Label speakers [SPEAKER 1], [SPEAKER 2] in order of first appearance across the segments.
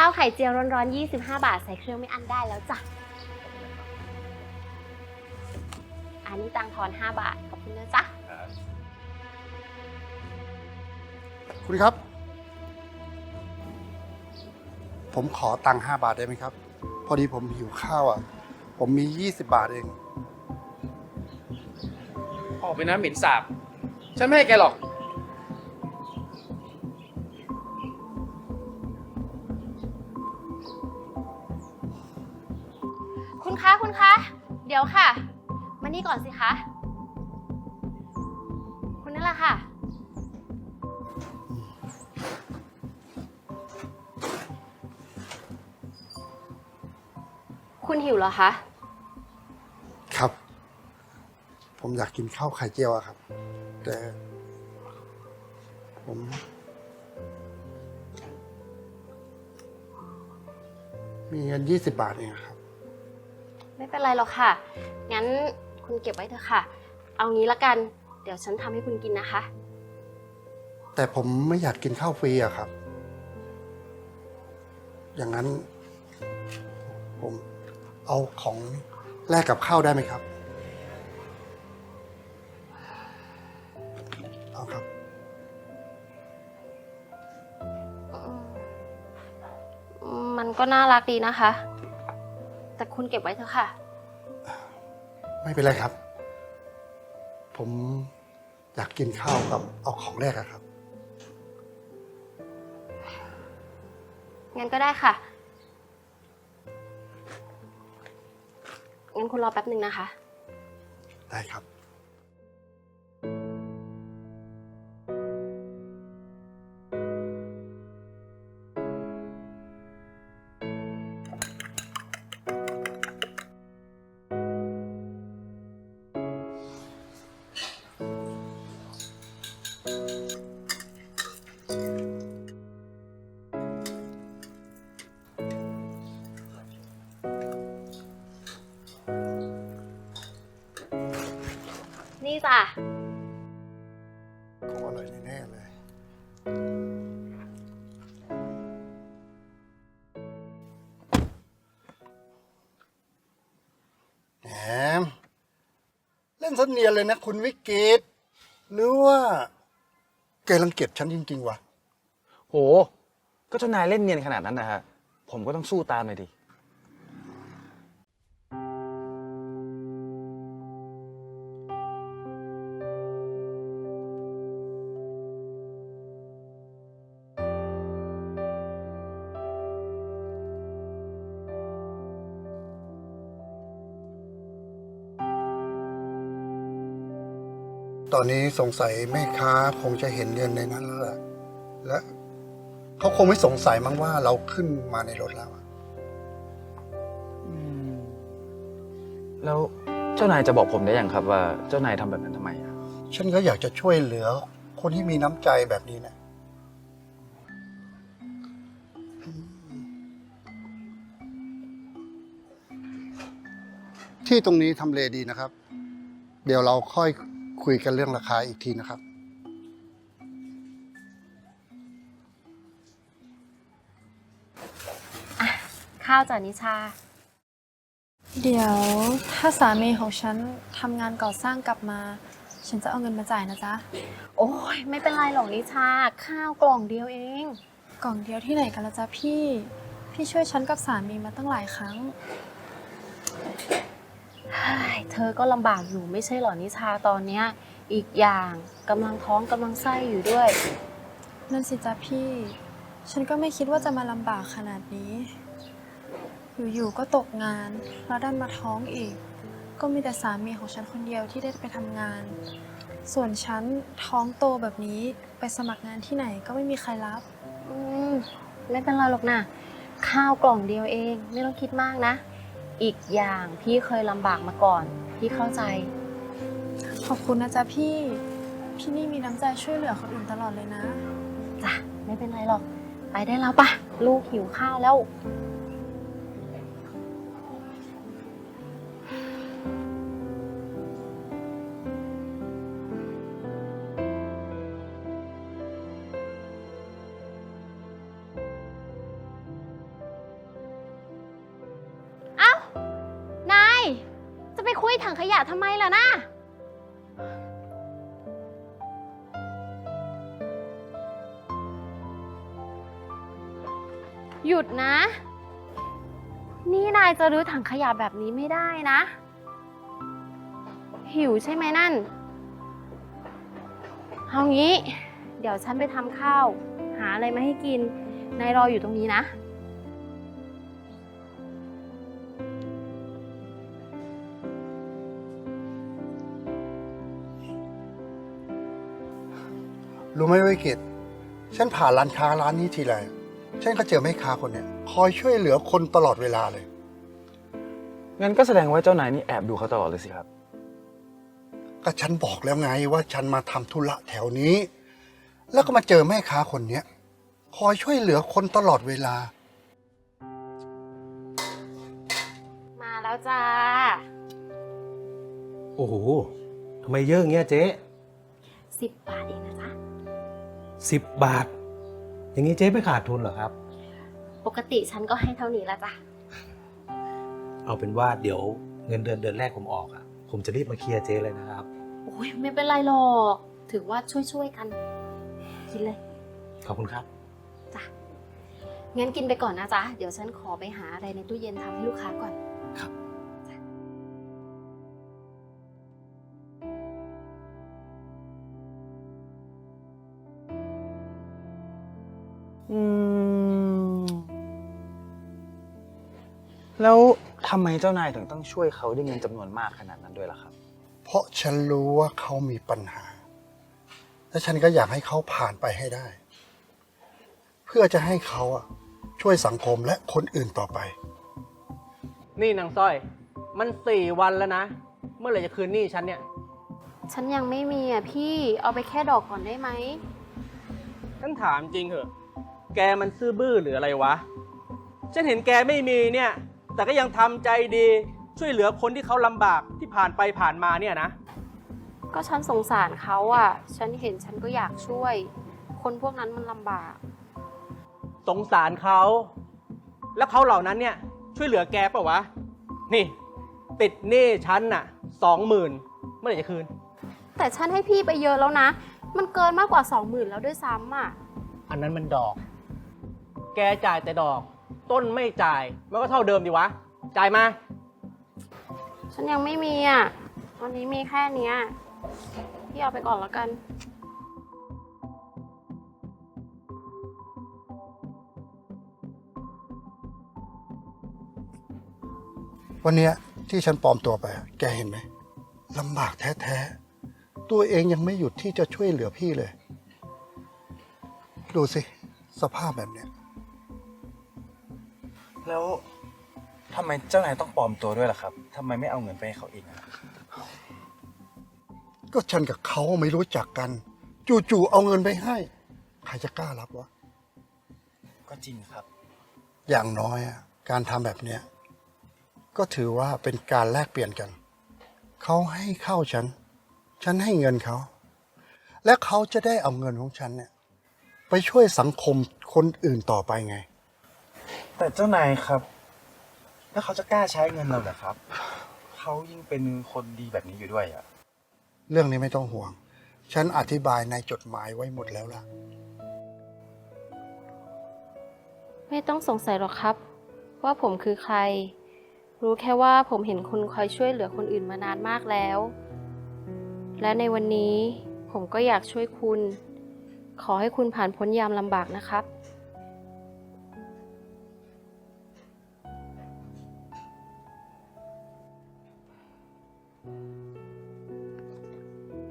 [SPEAKER 1] ข้าวไข่เจียวร้อนๆ 25 บาท ใส่เครื่องไม่อั้นได้แล้วจ้ะ อันนี้ตังค์ทอน 5 บาท ขอบคุณนะจ๊ะ
[SPEAKER 2] คุณครับ ผมขอตังค์ห้าบาทได้ไหมครับ พอดีผมหิวข้าวอะ ผมมียี่สิบาทเอง
[SPEAKER 3] ออกไปนะหมิ่นสาบ ฉันไม่ให้แกหรอก
[SPEAKER 1] มานี่ก่อนสิคะ คุณนั่นแหละค่ะ คุณหิวเหรอคะ
[SPEAKER 2] ครับ ผมอยากกินข้าวไข่เจียวอะครับ แต่ ผม มีเงินยี่สิบาทเองอะครับ
[SPEAKER 1] ไม่เป็นไรหรอกค่ะ งั้น คุณเก็บไว้เถอะค่ะ เอางี้ละกัน เดี๋ยวฉันทำให้คุณกินนะคะ
[SPEAKER 2] แต่ผมไม่อยากกินข้าวฟรีอะครับ อย่างนั้น ผมเอาของแลกกับข้าวได้ไหมครับ เอาครับ
[SPEAKER 1] อืมมันก็น่ารักดีนะคะ แต่คุณเก็บไว้เถอะค่ะ
[SPEAKER 2] ไม่เป็นไรครับ ผมอยากกินข้าวกับเอาของแรกอะครับ
[SPEAKER 1] งั้นก็ได้ค่ะ งั้นคุณรอแป๊บหนึ่งนะคะ
[SPEAKER 2] ได้ครับ
[SPEAKER 1] นี่จ้ะ
[SPEAKER 2] ของอร่อยแน่ๆเลย แหม เล่นสนเนียนเลยนะคุณวิกฤตหรือว่าแกรังเกียจฉันจริง ๆ วะ
[SPEAKER 4] โห ก็เจ้านายเล่นเนียนขนาดนั้นนะฮะ ผมก็ต้องสู้ตามเลยดิ
[SPEAKER 2] ตอนนี้สงสัยแม่ค้าคงจะเห็นเงินในนั้นแล้วล่ะและเขาคงไม่สงสัยมั้งว่าเราขึ้นมาในรถแล้วอะ
[SPEAKER 4] แล้วเจ้านายจะบอกผมได้ยังครับว่าเจ้านายทำแบบนั้นทำไมอะ
[SPEAKER 2] ฉันก็อยากจะช่วยเหลือ คนที่มีน้ำใจแบบนี้นะที่ตรงนี้ทำเลดีนะครับ เดี๋ยวเราค่อย คุยกันเรื่องราคาอีกทีนะครับ
[SPEAKER 1] ข้าวจานิชา
[SPEAKER 5] เดี๋ยวถ้าสามีของฉันทำงานก่อสร้างกลับมา ฉันจะเอาเงินมาจ่ายนะจ๊ะ
[SPEAKER 1] โอ้ยไม่เป็นไรหรอกนิชา ข้าวกล่องเดียวเอง
[SPEAKER 5] กล่องเดียวที่ไหนกันละจ๊ะพี่ พี่ช่วยฉันกับสามีมาตั้งหลายครั้ง
[SPEAKER 1] เฮ้ยเธอก็ลำบากอยู่ไม่ใช่เหรอนิชาตอนเนี้ย อีกอย่างกำลังท้องกำลังไส้อยู่ด้วย
[SPEAKER 5] นั่นสิจ๊ะพี่ ฉันก็ไม่คิดว่าจะมาลำบากขนาดนี้ อยู่ๆก็ตกงาน แล้วดันมาท้องอีก ก็มีแต่สามีของฉันคนเดียวที่ได้ไปทำงาน ส่วนฉันท้องโตแบบนี้ไปสมัครงานที่ไหนก็ไม่มีใครรับ
[SPEAKER 1] อืมไม่เป็นไรหรอกนะข้าวกล่องเดียวเอง ไม่ต้องคิดมากนะ อีกอย่างพี่เคยลำบากมาก่อน พี่เข้าใจ
[SPEAKER 5] ขอบคุณนะจ๊ะพี่ พี่นี่มีน้ำใจช่วยเหลือคนอื่นตลอดเลยนะ
[SPEAKER 1] จ้ะ ไม่เป็นไรหรอก ไปได้แล้วปะลูกหิวข้าวแล้ว ถังขยะทำไมล่ะนะ หยุดนะ นี่นายจะรื้อถังขยะแบบนี้ไม่ได้นะ หิวใช่ไหมนั่น เอางี้ เดี๋ยวฉันไปทำข้าว หาอะไรมาให้กิน นายรออยู่ตรงนี้นะ
[SPEAKER 2] รู้ไหมวิกิตฉันผ่านร้านค้าร้านนี้ทีไรฉันก็เจอแม่ค้าคนเนี้ยคอยช่วยเหลือคนตลอดเวลาเลย
[SPEAKER 4] งั้นก็แสดงว่าเจ้านายนี่แอบดูเขาตลอดเลยสิครับ
[SPEAKER 2] ก็ฉันบอกแล้วไงว่าฉันมาทำธุระแถวนี้ แล้วก็มาเจอแม่ค้าคนเนี้ยคอยช่วยเหลือคนตลอดเวลา
[SPEAKER 1] มาแล้วจ้า
[SPEAKER 6] โอ้โห ทำไมเยอะอย่างเงี้ยเจ๊
[SPEAKER 1] สิบบาทเองนะจ๊ะ
[SPEAKER 6] สิบบาท อย่างงี้เจ๊ไม่ขาดทุนเหรอครับ
[SPEAKER 1] ปกติฉันก็ให้เท่านี้ละจ้ะ
[SPEAKER 6] เอาเป็นว่าเดี๋ยวเงินเดือนเดือนแรกผมออกอะผมจะรีบมาเคลียร์เจ๊เลยนะครับ
[SPEAKER 1] โอ้ยไม่เป็นไรหรอก ถือว่าช่วยๆกัน กินเลย
[SPEAKER 6] ขอบคุณครับ
[SPEAKER 1] จ้ะงั้นกินไปก่อนนะจ๊ะ เดี๋ยวฉันขอไปหาอะไรในตู้เย็นทำให้ลูกค้าก่อน
[SPEAKER 6] ครับ
[SPEAKER 4] แล้วทำไมเจ้านายถึงต้องช่วยเขาด้วยเงินจำนวนมากขนาดนั้นด้วยล่ะครับ
[SPEAKER 2] เพราะฉันรู้ว่าเขามีปัญหา และฉันก็อยากให้เขาผ่านไปให้ได้ เพื่อจะให้เขาอะช่วยสังคมและคนอื่นต่อไป
[SPEAKER 7] นี่นางสร้อย มันสี่วันแล้วนะ เมื่อไหร่จะคืนหนี้ฉันเนี่ย
[SPEAKER 1] ฉันยังไม่มีอะพี่ เอาไปแค่ดอกก่อนได้ไหม
[SPEAKER 7] ฉันถามจริงเหอะ แกมันซื่อบื้อหรืออะไรวะ ฉันเห็นแกไม่มีเนี่ย แต่ก็ยังทำใจดีช่วยเหลือคนที่เขาลำบากที่ผ่านไปผ่านมาเนี่ยนะ
[SPEAKER 1] ก็ฉันสงสารเขาอะ ฉันเห็นฉันก็อยากช่วย คนพวกนั้นมันลำบาก
[SPEAKER 7] สงสารเขา แล้วเขาเหล่านั้นเนี่ย ช่วยเหลือแกเปล่าวะ นี่ ติดหนี้ฉันน่ะสองหมื่นเมื่อไหร่จะคืน
[SPEAKER 1] แต่ฉันให้พี่ไปเยอะแล้วนะ มันเกินมากกว่าสองหมื่นแล้วด้วยซ้ำอะ
[SPEAKER 7] อันนั้นมันดอก แกจ่ายแต่ดอก ต้นไม่จ่ายมันก็เท่าเดิมดีวะ จ่ายมา
[SPEAKER 1] ฉันยังไม่มีอะวันนี้มีแค่เนี้ยพี่เอาไปก่อนแล้วกัน
[SPEAKER 2] วันเนี้ยที่ฉันปลอมตัวไปอะแกเห็นไหมลำบากแท้ๆ ตัวเองยังไม่หยุดที่จะช่วยเหลือพี่เลย ดูสิ สภาพแบบเนี้ย
[SPEAKER 4] ไมเจ้านายต้องปลอมตัวด้วยล่ะครับทำไมไม่เอาเงินไปให้เขาเองอะ
[SPEAKER 2] ก็ฉันกับเขาไม่รู้จักกัน จู่ๆเอาเงินไปให้ ใครจะกล้ารับวะ
[SPEAKER 4] ก็จริงครับ
[SPEAKER 2] อย่างน้อยอะการทำแบบเนี้ยก็ถือว่าเป็นการแลกเปลี่ยนกัน เขาให้เข้าฉัน ฉันให้เงินเขา และเขาจะได้เอาเงินของฉันเนี่ยไปช่วยสังคมคนอื่นต่อไปไง
[SPEAKER 4] แต่เจ้านายครับ แล้วเขาจะกล้าใช้เงินเราเหรอครับ เขายิ่งเป็นคนดีแบบนี้อยู่ด้วยอะ
[SPEAKER 2] เรื่องนี้ไม่ต้องห่วง ฉันอธิบายในจดหมายไว้หมดแล้วล่ะ
[SPEAKER 1] ไม่ต้องสงสัยหรอกครับ ว่าผมคือใคร รู้แค่ว่าผมเห็นคุณคอยช่วยเหลือคนอื่นมานานมากแล้ว และในวันนี้ผมก็อยากช่วยคุณ ขอให้คุณผ่านพ้นยามลำบากนะครับ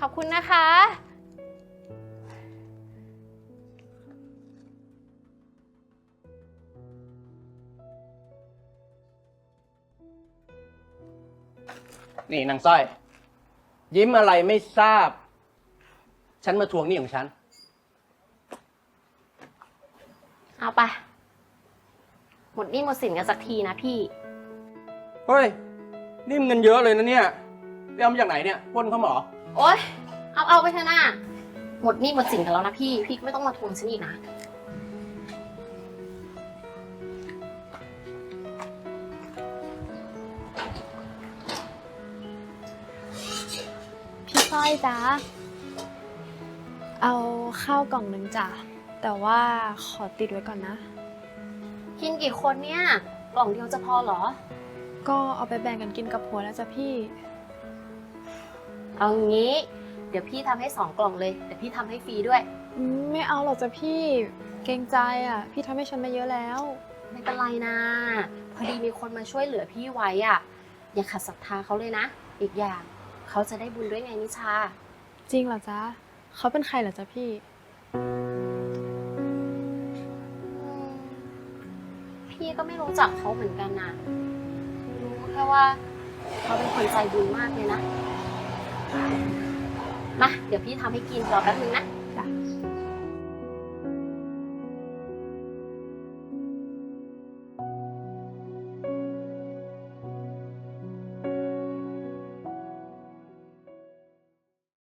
[SPEAKER 1] ขอบคุณนะคะ
[SPEAKER 7] นี่นางสร้อย ยิ้มอะไรไม่ทราบ ฉันมาทวงหนี้ของฉัน
[SPEAKER 1] เอาไป หมดหนี้หมดสินกันสักทีนะพี่
[SPEAKER 7] เฮ้ย นี่มันเงินเยอะเลยนะเนี่ยไปเอามาจากไหนเนี่ยปล้นเขาเหรอ
[SPEAKER 1] โอ๊ย เอาเอาไปเถอะนะหมดหนี้หมดสินกันแล้วนะพี่ พี่ก็ไม่ต้องมาทวงฉันอีกนะ
[SPEAKER 7] น
[SPEAKER 5] อ้อยจ้าเอาข้าวกล่องหนึ่งจ้ะแต่ว่าขอติดไว้ก่อนนะ
[SPEAKER 1] กินกี่คนเนี่ย กล่องเดียวจะพอเหรอ
[SPEAKER 5] ก็เอาไปแบ่งกันกินกับผัวแล้วจ้ะพี่
[SPEAKER 1] เอางี้ เดี๋ยวพี่ทำให้สองกล่องเลยเดี๋ยวพี่ทำให้ฟรีด้วย
[SPEAKER 5] อืมไม่เอาหรอกจ้ะพี่ เกรงใจอะ พี่ทำให้ฉันมาเยอะแล้ว
[SPEAKER 1] ไม่เป็นไรนะ พอดีมีคนมาช่วยเหลือพี่ไว้อะ อย่าขัดศรัทธาเขาเลยนะ อีกอย่างเขาจะได้บุญด้วยไงนิชา
[SPEAKER 5] จริงเหรอจ๊ะเขาเป็นใครเหรอจ๊ะพี่
[SPEAKER 1] พี่ก็ไม่รู้จักเขาเหมือนกันนะรู้แค่ว่าเขาเป็นคนใจบุญมากเลยนะ มาเดี๋ยวพี่ทำให้กินรอแป๊บนึงนะ